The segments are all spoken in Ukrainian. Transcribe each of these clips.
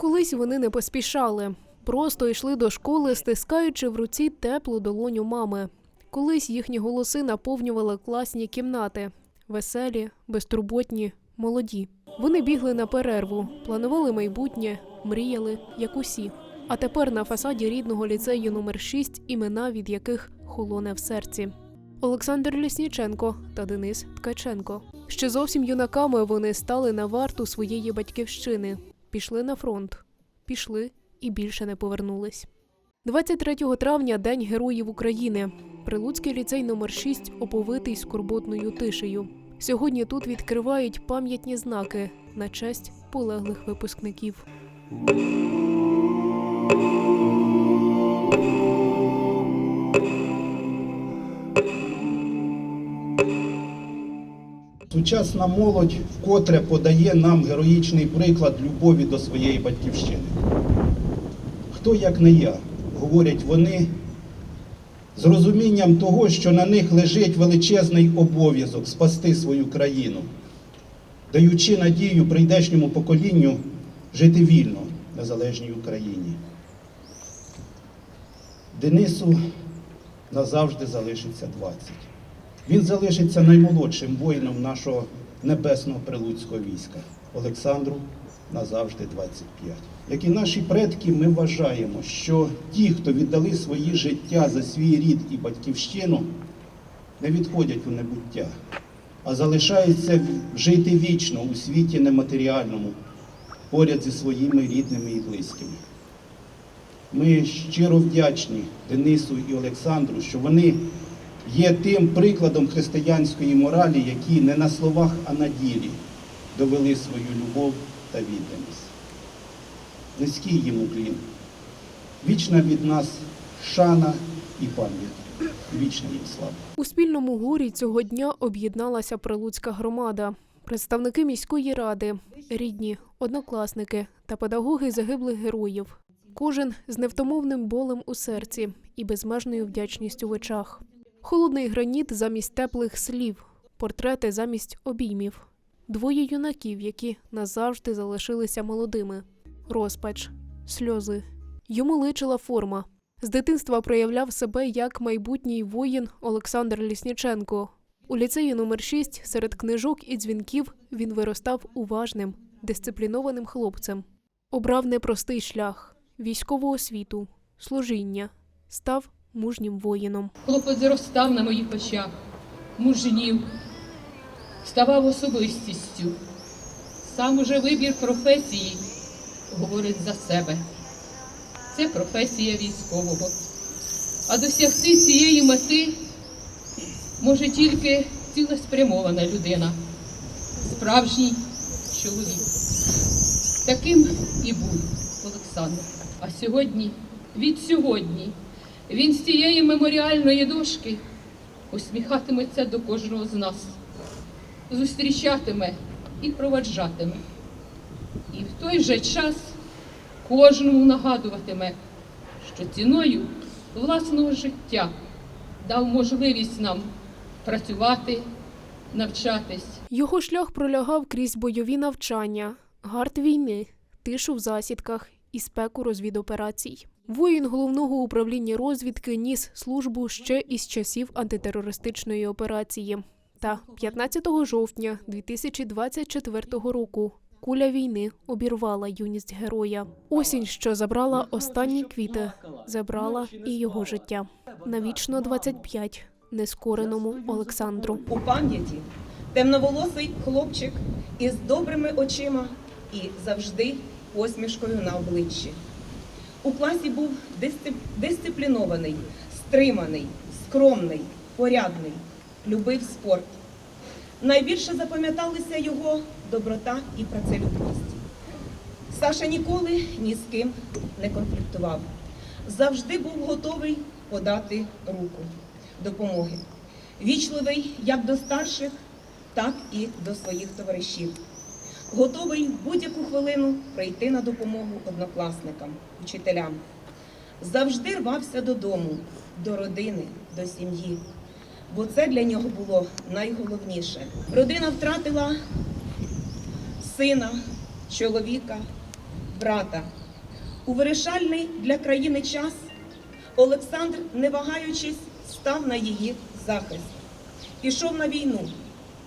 Колись вони не поспішали, просто йшли до школи, стискаючи в руці теплу долоню мами. Колись їхні голоси наповнювали класні кімнати, веселі, безтурботні, молоді. Вони бігли на перерву, планували майбутнє, мріяли, як усі. А тепер на фасаді рідного ліцею номер 6 імена, від яких холоне в серці. Олександр Лісніченко та Денис Ткаченко. Ще зовсім юнаками вони стали на варту своєї батьківщини, пішли на фронт, пішли і більше не повернулись. 23 травня День Героїв України. Прилуцький ліцей номер 6 оповитий скорботною тишею. Сьогодні тут відкривають пам'ятні знаки на честь полеглих випускників. Сучасна молодь вкотре подає нам героїчний приклад любові до своєї батьківщини. Хто як не я, говорять вони, з розумінням того, що на них лежить величезний обов'язок спасти свою країну, даючи надію прийдешньому поколінню жити вільно в незалежній Україні. Денису назавжди залишиться 20. Він залишиться наймолодшим воїном нашого небесного прилуцького війська. Олександру назавжди 25. Як і наші предки, ми вважаємо, що ті, хто віддали свої життя за свій рід і батьківщину, не відходять у небуття, а залишаються жити вічно у світі нематеріальному, поряд зі своїми рідними і близькими. Ми щиро вдячні Денису і Олександру, що вони є тим прикладом християнської моралі, які не на словах, а на ділі довели свою любов та відданість. Низький їм уклін. Вічна від нас шана і пам'ять. Вічна їм слава. У спільному горі цього дня об'єдналася прилуцька громада, представники міської ради, рідні, однокласники та педагоги загиблих героїв. Кожен з невтомовним болем у серці і безмежною вдячністю в очах. Холодний граніт замість теплих слів, портрети замість обіймів. Двоє юнаків, які назавжди залишилися молодими. Розпач, сльози. Йому личила форма. З дитинства проявляв себе як майбутній воїн Олександр Лісніченко. У ліцеї номер 6 серед книжок і дзвінків він виростав уважним, дисциплінованим хлопцем. Обрав непростий шлях військову освіту, служіння, став мужнім воїном. Хлопець зростав на моїх очах, мужнів, ставав особистістю. Сам уже вибір професії говорить за себе. Це професія військового. А досягти цієї мети може тільки цілеспрямована людина, справжній чоловік. Таким і був Олександр. А сьогодні, від сьогодні, він з цієї меморіальної дошки усміхатиметься до кожного з нас, зустрічатиме і проваджатиме. І в той же час кожному нагадуватиме, що ціною власного життя дав можливість нам працювати, навчатись. Його шлях пролягав крізь бойові навчання, гард війни, тишу в засідках і спеку розвідоперацій. Воїн головного управління розвідки ніс службу ще із часів антитерористичної операції. Та 15 жовтня 2024 року куля війни обірвала юність героя. Осінь, що забрала останні квіти, забрала і його життя. Навічно 25 нескореному Олександру. у пам'яті темноволосий хлопчик із добрими очима і завжди посмішкою на обличчі. У класі був дисцип- дисциплінований, стриманий, скромний, порядний, любив спорт. Найбільше запам'яталися його доброта і працелюбність. Саша ніколи ні з ким не конфліктував. Завжди був готовий подати руку допомоги. Вічливий як до старших, так і до своїх товаришів. Готовий в будь-яку хвилину прийти на допомогу однокласникам, вчителям. Завжди рвався додому, до родини, до сім'ї. Бо це для нього було найголовніше. Родина втратила сина, чоловіка, брата. У вирішальний для країни час Олександр, не вагаючись, став на її захист. Пішов на війну,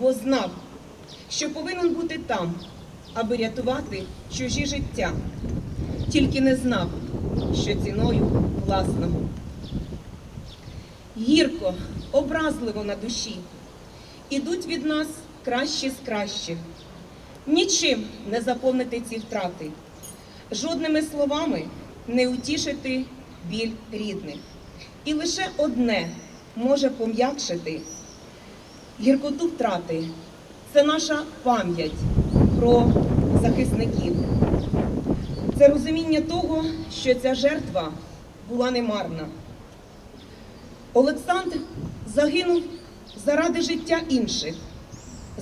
бо знав, що повинен бути там, аби рятувати чужі життя. Тільки не знав, що ціною власного. Гірко, образливо на душі. Ідуть від нас кращі з кращих. Нічим не заповнити ці втрати, жодними словами не утішити біль рідних. І лише одне може пом'якшити гіркоту втрати це наша пам'ять про захисників. Це розуміння того, що ця жертва була немарна. Олександр загинув заради життя інших,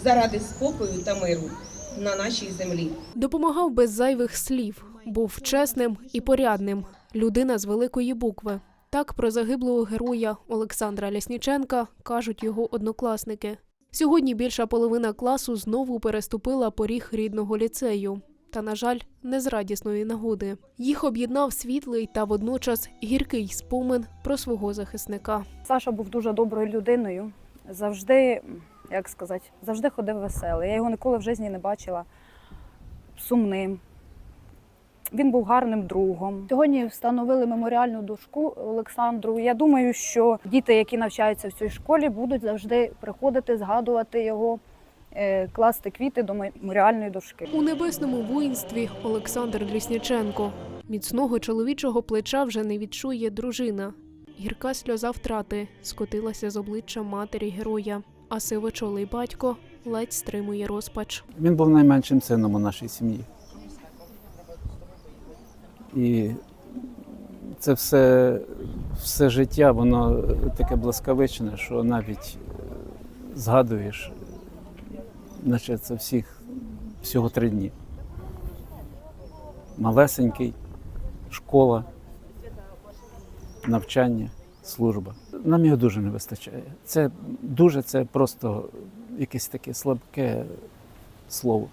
заради спокою та миру на нашій землі. Допомагав без зайвих слів, був чесним і порядним. Людина з великої букви. Так про загиблого героя Олександра Лясніченка кажуть його однокласники. Сьогодні більша половина класу знову переступила поріг рідного ліцею. Та, на жаль, не з радісної нагоди. Їх об'єднав світлий та водночас гіркий спомин про свого захисника. Саша був дуже доброю людиною. Завжди, як сказати, завжди ходив веселий. Я його ніколи в житті не бачила сумним. Він був гарним другом. Сьогодні встановили меморіальну дошку Олександру. Я думаю, що діти, які навчаються в цій школі, будуть завжди приходити, згадувати його, е, класти квіти до меморіальної дошки. У небесному воїнстві Олександр Лісніченко. Міцного чоловічого плеча вже не відчує дружина. Гірка сльоза втрати скотилася з обличчя матері героя, а сивочолий батько ледь стримує розпач. Він був найменшим сином у нашій сім'ї. І це все, все життя, воно таке блискавичне, що навіть е, згадуєш, наче це всіх всього три дні. Малесенький, школа, навчання, служба. Нам його дуже не вистачає. Це дуже це просто якесь таке слабке слово.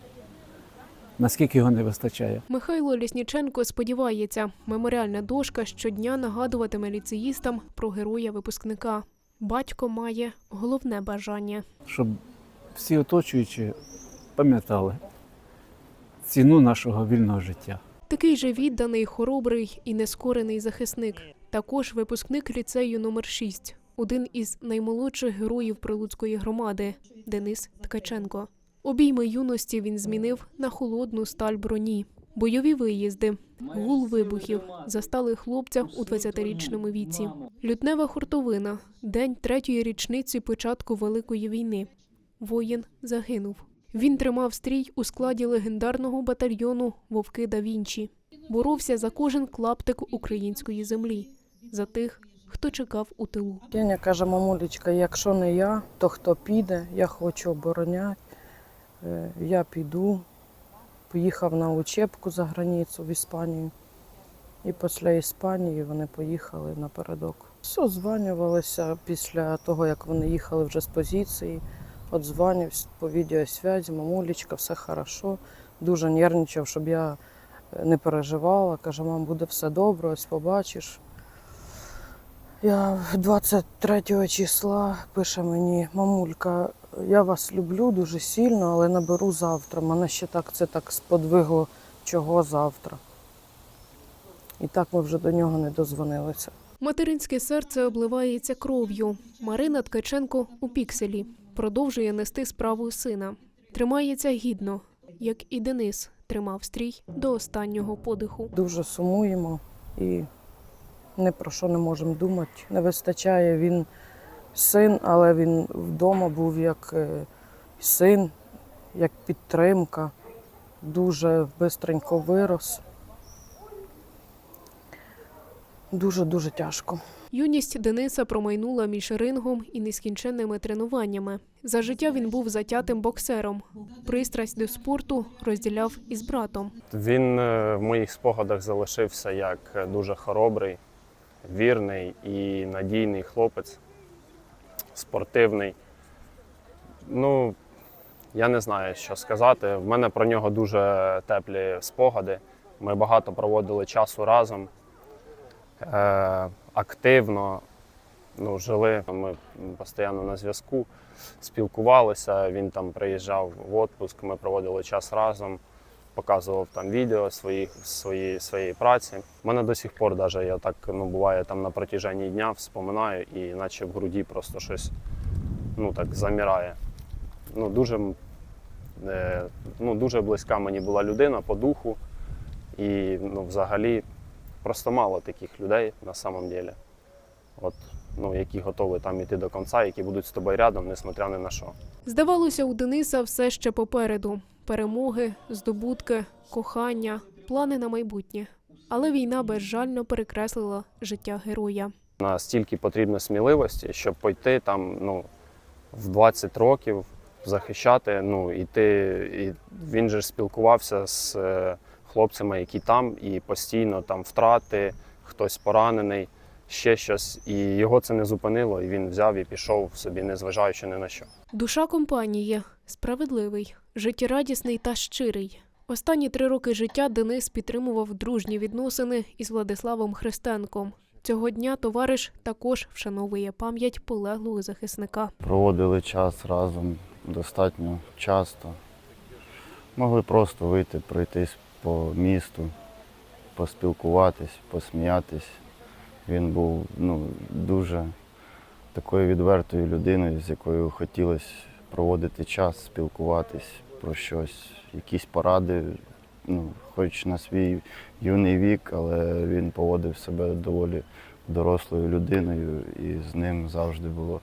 Наскільки його не вистачає. Михайло Лісніченко сподівається, меморіальна дошка щодня нагадуватиме ліцеїстам про героя випускника. Батько має головне бажання. щоб всі оточуючі пам'ятали ціну нашого вільного життя. Такий же відданий, хоробрий і нескорений захисник. Також випускник ліцею номер 6 один із наймолодших героїв Прилуцької громади Денис Ткаченко. Обійми юності він змінив на холодну сталь броні. Бойові виїзди, гул вибухів застали хлопця у 20-річному віці. Лютнева хуртовина, день третьої річниці початку Великої війни. Воїн загинув. Він тримав стрій у складі легендарного батальйону Вовки да Вінчі. Боровся за кожен клаптик української землі, за тих, хто чекав у тилу. Кеня каже, мамулечка, якщо не я, то хто піде, я хочу обороняти. Е, Я піду. Поїхав на учебку за границю в Іспанію. І після Іспанії вони поїхали напередок. Все, дзванювалися після того, як вони їхали вже з позиції. Отзванювався по відеосвязі, мамулечка, все хорошо. Дуже нервничав, щоб я е, не переживала. Каже, мам, буде все добре, ось побачиш. Я 23 числа пише мені, мамулька, я вас люблю дуже сильно, але наберу завтра. Мене ще так це так сподвигло, чого завтра. І так ми вже до нього не дозвонилися. Материнське серце обливається кров'ю. Марина Ткаченко у пікселі продовжує нести справу сина. Тримається гідно, як і Денис тримав стрій до останнього подиху. Дуже сумуємо і ні про що не можемо думати. Не вистачає він син, але він вдома був як е, син, як підтримка. Дуже бистренько вирос. Дуже-дуже тяжко. Юність Дениса промайнула між рингом і нескінченними тренуваннями. За життя він був затятим боксером. Пристрасть до спорту розділяв із братом. Він е, в моїх спогадах залишився як дуже хоробрий, вірний і надійний хлопець, спортивний. Ну, я не знаю, що сказати. В мене про нього дуже теплі спогади. Ми багато проводили часу разом, е, активно ну, жили. Ми постійно на зв'язку, спілкувалися. Він там приїжджав в відпуск, ми проводили час разом, показував там відео своїх, свої, своєї праці. У мене до сих пор, даже, я так ну, буває там на протяженні дня вспоминаю, і наче в груді просто щось ну, так замирає. Ну, дуже, е, ну, дуже близька мені була людина по духу. І ну, взагалі просто мало таких людей на самом деле. От, ну, які готові там іти до кінця, які будуть з тобою рядом, несмотря ні на що. Здавалося, у Дениса все ще попереду: перемоги, здобутки, кохання, плани на майбутнє. Але війна безжально перекреслила життя героя. Настільки потрібно сміливості, щоб пойти там ну, в 20 років захищати. Ну, і ти, і він же спілкувався з е, хлопцями, які там, і постійно там втрати, хтось поранений, ще щось. І його це не зупинило, і він взяв і пішов собі, незважаючи ні на що. Душа компанії справедливий, життєрадісний та щирий. Останні три роки життя Денис підтримував дружні відносини із Владиславом Христенком. Цього дня товариш також вшановує пам'ять полеглого захисника. Проводили час разом достатньо часто. Могли просто вийти, пройтись по місту, поспілкуватись, посміятись. Він був ну, дуже такою відвертою людиною, з якою хотілося проводити час, спілкуватись про щось, якісь поради. Ну, хоч на свій юний вік, але він поводив себе доволі дорослою людиною, і з ним завжди було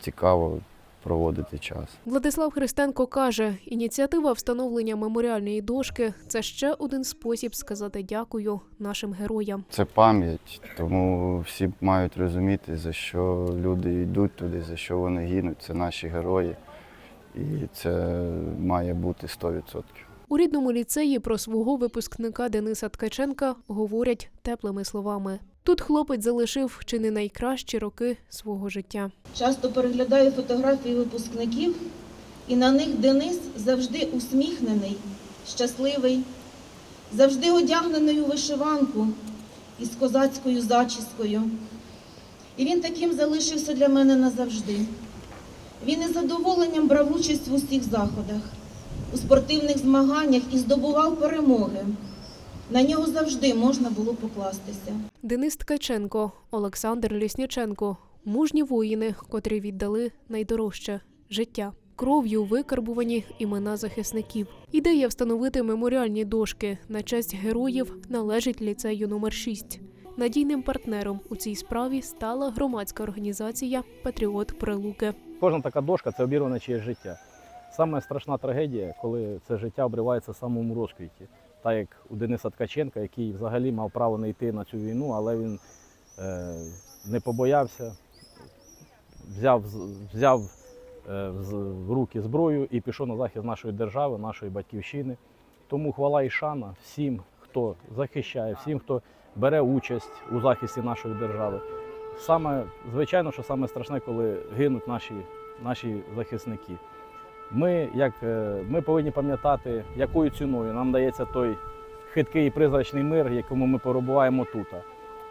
цікаво проводити час. Владислав Христенко каже, ініціатива встановлення меморіальної дошки це ще один спосіб сказати дякую нашим героям. Це пам'ять, тому всі мають розуміти, за що люди йдуть туди, за що вони гинуть. Це наші герої. І це має бути 100%. У рідному ліцеї про свого випускника Дениса Ткаченка говорять теплими словами. Тут хлопець залишив чи не найкращі роки свого життя. Часто переглядаю фотографії випускників, і на них Денис завжди усміхнений, щасливий, завжди одягнений у вишиванку із козацькою зачіскою. І він таким залишився для мене назавжди. Він із задоволенням брав участь в усіх заходах, у спортивних змаганнях і здобував перемоги. На нього завжди можна було покластися. Денис Ткаченко, Олександр Лісніченко мужні воїни, котрі віддали найдорожче життя. Кров'ю викарбувані імена захисників. Ідея встановити меморіальні дошки на честь героїв належить ліцею номер 6 Надійним партнером у цій справі стала громадська організація Патріот Прилуки. Кожна така дошка це обірване чиєсь життя. Саме страшна трагедія, коли це життя обривається в самому розквіті. Так як у Дениса Ткаченка, який взагалі мав право не йти на цю війну, але він е, не побоявся, взяв, взяв е, в руки зброю і пішов на захист нашої держави, нашої батьківщини. Тому хвала і шана всім, хто захищає, всім, хто бере участь у захисті нашої держави. Саме, звичайно, що саме страшне, коли гинуть наші, наші захисники. Ми, як, е, ми повинні пам'ятати, якою ціною нам дається той хиткий і призрачний мир, якому ми перебуваємо тут.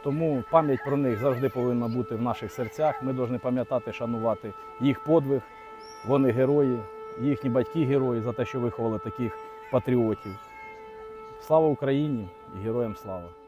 Тому пам'ять про них завжди повинна бути в наших серцях. Ми повинні пам'ятати, шанувати їх подвиг. Вони герої, їхні батьки герої за те, що виховали таких патріотів. Слава Україні і героям слава!